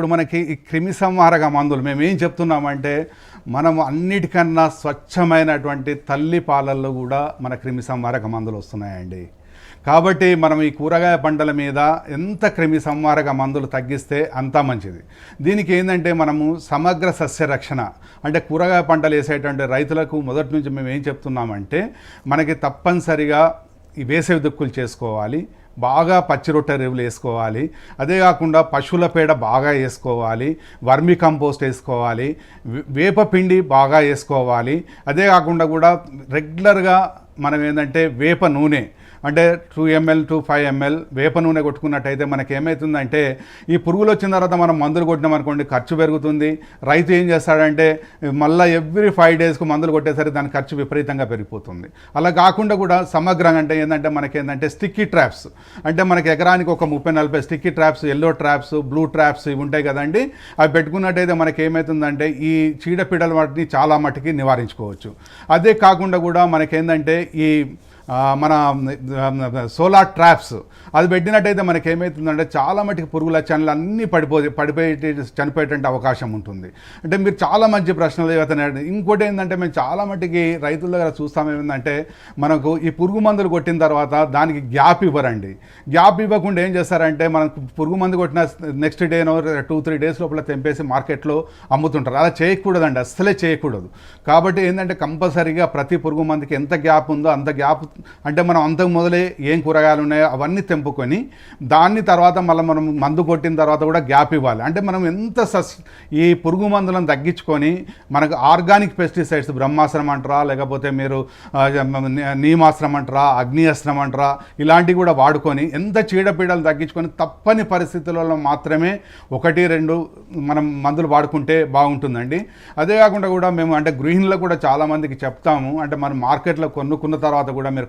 ఇప్పుడు మనకి ఈ క్రిమి సంహారక మందులు మేము ఏం చెప్తున్నామంటే మనం అన్నిటికన్నా స్వచ్ఛమైనటువంటి తల్లి పాలల్లో కూడా మన క్రిమి సంహారక మందులు వస్తున్నాయండి. కాబట్టి మనం ఈ కూరగాయ పంటల మీద ఎంత క్రిమి సంహారక మందులు తగ్గిస్తే అంత మంచిది. దీనికి ఏంటంటే మనము సమగ్ర సస్య రక్షణ అంటే కూరగాయ పంటలు వేసేటువంటి రైతులకు మొదటి నుంచి మేము ఏం చెప్తున్నామంటే మనకి తప్పనిసరిగా ఈ వేసవి దుక్కులు చేసుకోవాలి. బాగా పచ్చి రొట్టె ఎరువులు వేసుకోవాలి. అదే కాకుండా పశువుల పేడ బాగా వేసుకోవాలి. వర్మి కంపోస్ట్ వేసుకోవాలి. వేప పిండి బాగా వేసుకోవాలి. అదే కాకుండా కూడా రెగ్యులర్గా మనం ఏంటంటే వేప నూనె అంటే two ML two five ML వేప నూనె కొట్టుకున్నట్టయితే మనకి ఏమవుతుందంటే ఈ పురుగులు వచ్చిన తర్వాత మనం మందులు కొట్టినాం అనుకోండి ఖర్చు పెరుగుతుంది. రైతు ఏం చేస్తాడంటే మళ్ళీ ఎవ్రీ ఫైవ్ డేస్కు మందులు కొట్టేసరికి దాని ఖర్చు విపరీతంగా పెరిగిపోతుంది. అలా కాకుండా కూడా సమగ్రంగా అంటే ఏంటంటే మనకి ఏంటంటే స్టిక్కీ ట్రాప్స్ అంటే మనకి ఎకరానికి ఒక ముప్పై నలభై sticky traps yellow traps blue traps ఇవి ఉంటాయి కదండి. అవి పెట్టుకున్నట్టయితే మనకి ఏమవుతుందంటే ఈ చీడపీడల వాటిని చాలా మట్టుకి నివారించుకోవచ్చు. అదే కాకుండా కూడా మనకేంటంటే ఈ మన సోలార్ ట్రాప్స్ అది పెట్టినట్టయితే మనకి ఏమవుతుందంటే చాలా మటుకు పురుగుల ఛానల్ అన్నీ పడిపో పడిపోయే చనిపోయేటువంటి అవకాశం ఉంటుంది. అంటే మీరు చాలా మంచి ప్రశ్నలు ఇవ్వతున్నాడు ఇంకోటి ఏంటంటే మేము చాలా మటుకి రైతుల దగ్గర చూస్తాం ఏమిందంటే మనకు ఈ పురుగు మందులు కొట్టిన తర్వాత దానికి గ్యాప్ ఇవ్వరండి. గ్యాప్ ఇవ్వకుండా ఏం చేస్తారంటే మనకు పురుగు మందు కొట్టిన నెక్స్ట్ డేనో టూ త్రీ డేస్ లోపల తెంపేసి మార్కెట్లో అమ్ముతుంటారు. అలా చేయకూడదండి. అస్సలే చేయకూడదు. కాబట్టి ఏంటంటే కంపల్సరీగా ప్రతి పురుగు మందుకి ఎంత గ్యాప్ ఉందో అంత గ్యాప్ అంటే మనం అంతకు మొదలే ఏం కూరగాయలు ఉన్నాయో అవన్నీ తెంపుకొని దాన్ని తర్వాత మళ్ళీ మనం మందు కొట్టిన తర్వాత కూడా గ్యాప్ ఇవ్వాలి. అంటే మనం ఎంత సస్ ఈ పురుగు మందులను తగ్గించుకొని మనకు ఆర్గానిక్ పెస్టిసైడ్స్ బ్రహ్మాశ్రం అంటారా లేకపోతే మీరు నీమాశ్రం అంటారా అగ్నియాశ్రం అంటారా ఇలాంటివి కూడా వాడుకొని ఎంత చీడపీడలు తగ్గించుకొని తప్పని పరిస్థితులలో మాత్రమే ఒకటి రెండు మనం మందులు వాడుకుంటే బాగుంటుందండి. అదే కాకుండా కూడా మేము అంటే గృహిణులకు కూడా చాలామందికి చెప్తాము. అంటే మనం మార్కెట్లో కొనుక్కున్న తర్వాత కూడా మీరు